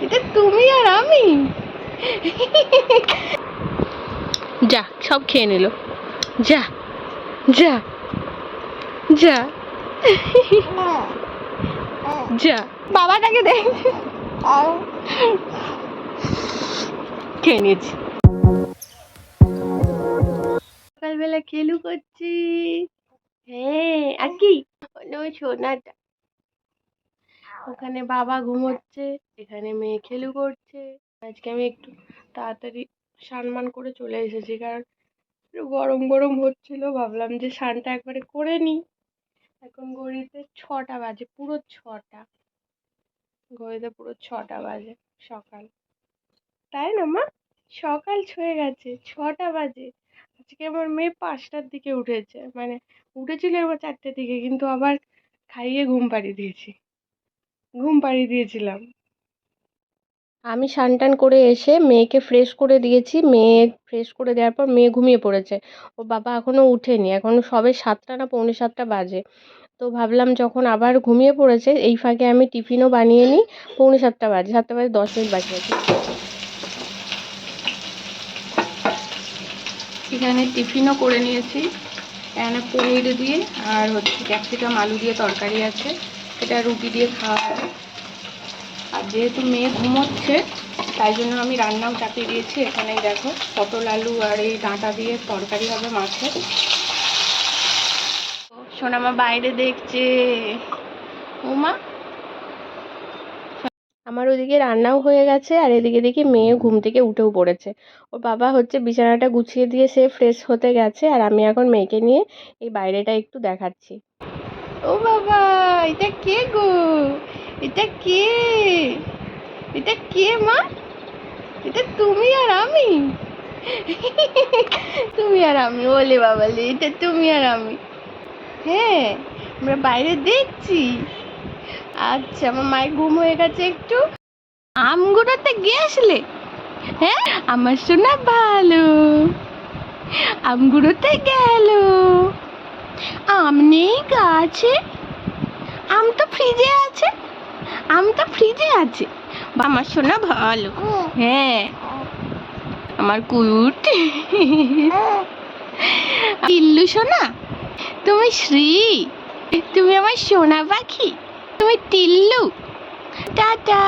এটা তুমি আর আমি। যা সব খেয়ে নিল। যা যা যা। যা। বাবাটাকে দেখ খেয়ে নিয়েছি। সকালবেলা খেলু করছি। হ্যাঁ আর কি? ও সোনাটা। ওখানে বাবা ঘুমোচ্ছে, এখানে মেয়ে খেলু করছে। আজকে আমি একটু তাড়াতাড়ি স্নান করে চলে এসেছি, কারণ একটু গরম গরম হচ্ছিল, ভাবলাম যে স্নানটা একবারে করে নিই। এখন ঘড়িতে ছটা বাজে, পুরো ছটা। ঘড়িতে পুরো ছটা বাজে সকাল। তাই না, মা? সকাল ছুঁয়ে গেছে, ছটা বাজে। আজকে আমার মেয়ে পাঁচটার দিকে উঠেছে মানে উঠেছিল এবার চারটের দিকে, কিন্তু আবার খাইয়ে ঘুম পাড়িয়ে দিয়েছি। ঘুম পাড়িয়ে দিয়েছিলাম। আমি স্নান টান করে এসে মেয়েকে ফ্রেশ করে দিয়েছি। মেয়ে ফ্রেশ করে দেওয়ার পর মেয়ে ঘুমিয়ে পড়েছে। ও বাবা এখনও উঠেনি। এখনও সবে সাতটা না পৌনে সাতটা বাজে। তো ভাবলাম যখন আবার ঘুমিয়ে পড়েছে এই ফাঁকে আমি টিফিনও বানিয়ে নিই। পৌনে সাতটা বাজে সাতটা বাজে দশ মিনিট বাকি আছে। এখানে টিফিনও করে নিয়েছি। এখানে পনির দিয়ে আর হচ্ছে ক্যাপসিকাম আলু দিয়ে তরকারি আছে। এটা রুটি দিয়ে খাওয়া হবে আর যেহেতু মেয়ে ঘুমোচ্ছে তাই জন্য আমি রান্নাও চাপিয়ে দিয়েছি। এখানেই দেখো পটল আলু আর এই ডাঁটা দিয়ে তরকারি হবে মাছের। সোনামা বাইরে দেখছে। ওমা। আমার ওদিকে রান্নাও হয়ে গেছে আর এদিকে দেখি মেয়ে ঘুম থেকে উঠেও পড়েছে। ওর বাবা হচ্ছে বিছানাটা গুছিয়ে দিয়ে সে ফ্রেশ হতে গেছে আর আমি এখন মেয়েকে নিয়ে এই বাইরেটা একটু দেখাচ্ছি। ও বাবা! এটা কে গো? এটা কে? এটা কে মা? এটা তুমি আর আমি। তুমি আর আমি, ওলে বাবালে এটা তুমি আর আমি। হ্যাঁ আমরা বাইরে দেখছি। আচ্ছা আমার মায়ের ঘুম হয়ে গেছে একটু। আমগুলোতে গিয়েছিলে হ্যাঁ আমার শোনা ভালো। আম আমগুলোতে গেল। আম নেই গাছে। আম তো ফ্রিজে আছে। আম তো ফ্রিজে আছে। আমার শোনা ভালো। হ্যাঁ। আমার কুট। ইল্লু সোনা তুমি শ্রী। তুমি আমার সোনা পাখি তুমি টিল্লু টাটা।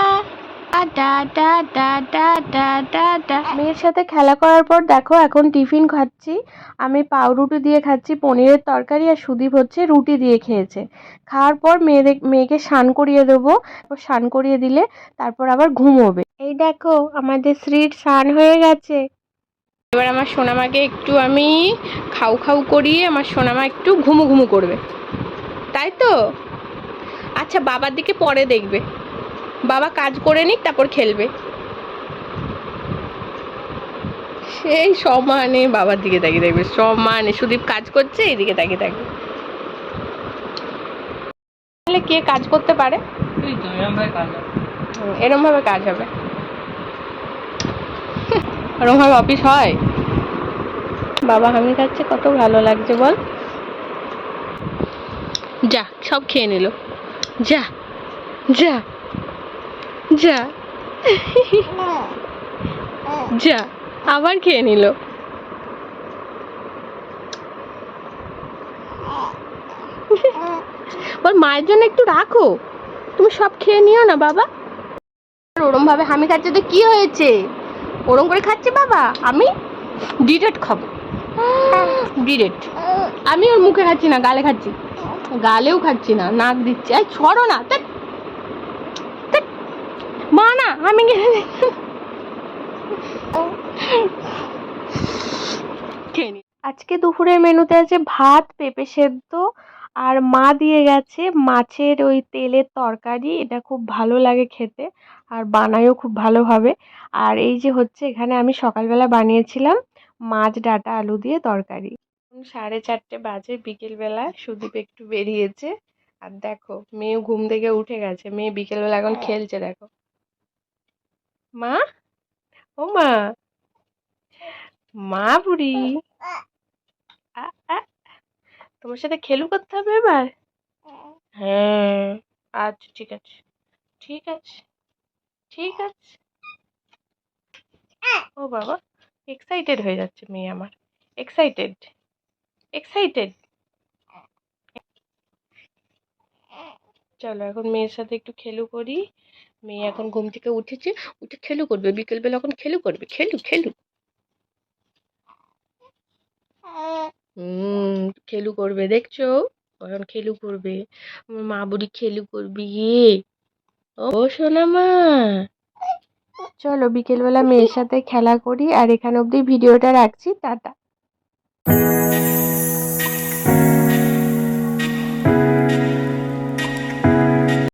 মেয়ের সাথে খেলা করার পর দেখো এখন টিফিন খাচ্ছি আমি পাউরুটি দিয়ে খাচ্ছি পনিরের তরকারি আর সুদীপ হচ্ছে রুটি দিয়ে খেয়েছে খাওয়ার পর মেয়েদের মেয়েকে স্নান করিয়ে দেবো স্নান করিয়ে দিলে তারপর আবার ঘুমোবে এই দেখো আমাদের শ্রীর স্নান হয়ে গেছে এবার আমার সোনামাকে একটু আমি খাউ খাউ করিয়ে আমার সোনামা একটু ঘুমু ঘুমু করবে তাই তো আচ্ছা বাবার দিকে পরে দেখবে বাবা কাজ করে নিক তারপর খেলবে। সেই সমানে বাবার দিকে তাকিয়ে দেখবে সমানে। সুদীপ কাজ করছে এইদিকে তাকিয়ে থাকবে। তাহলে কে কাজ করতে পারে? এরম ভাবে কাজ হবে। এরম ভাবে অফিস হয়? বাবা হামি খাচ্ছে কত ভালো লাগছে বল। যা সব খেয়ে নিল। যা যা। যা। যা, আবার খেয়ে নিল। বল মায়ের জন্য একটু রাখো। তুমি সব খেয়ে নিও না, বাবা। ওরম ভাবে হামি খাচ্ছে তো কি হয়েছে? ওরম করে খাচ্ছে বাবা? আমি ডিরেক্ট খাব। ডিরেক্ট। আমি ওর মুখে খাচ্ছি না, গালে খাচ্ছি। গালেও খাচ্ছি না, নাক দিচ্ছি। আর ছড়ো না, ধ্যাৎ। মা না আমি খেয়ে নি। আজকে দুপুরের মেনুতে আছে ভাত পেঁপে সেদ্ধ আর মা দিয়ে গেছে মাছের ওই তেলের তরকারি। এটা খুব ভালো লাগে খেতে আর বানায়ও খুব ভালোভাবে। আর এই যে হচ্ছে এখানে আমি সকালবেলা বানিয়েছিলাম মাছ ডাঁটা আলু দিয়ে তরকারি। সাড়ে চারটে বাজে বিকেলবেলা সুদীপ একটু বেরিয়েছে। আর দেখো মেয়ে ঘুম থেকে উঠে গেছে। মেয়ে বিকেলবেলা এখন খেলছে দেখো। মা ও মা মা বুড়ি। তোমার সাথে খেলু করতে হবে এবার হ্যাঁ আচ্ছা ঠিক আছে ঠিক আছে ঠিক আছে ও বাবা এক্সাইটেড হয়ে যাচ্ছে মেয়ে আমার এক্সাইটেড এক্সাইটেড চলো এখন মেয়ের সাথে একটু খেলু করি মেয়ে এখন ঘুম থেকে উঠেছে, উঠে খেলু করবে, বিকেলবেলা এখন খেলু করবে, খেলু খেলু। হুম, খেলু করবে, দেখছ? এখন খেলু করবে মা বুড়ি খেলু করবি ও সোনা মা। চলো বিকেলবেলা মেয়ের সাথে খেলা করি, আর এখানে অবধি ভিডিওটা রাখছি, টাটা।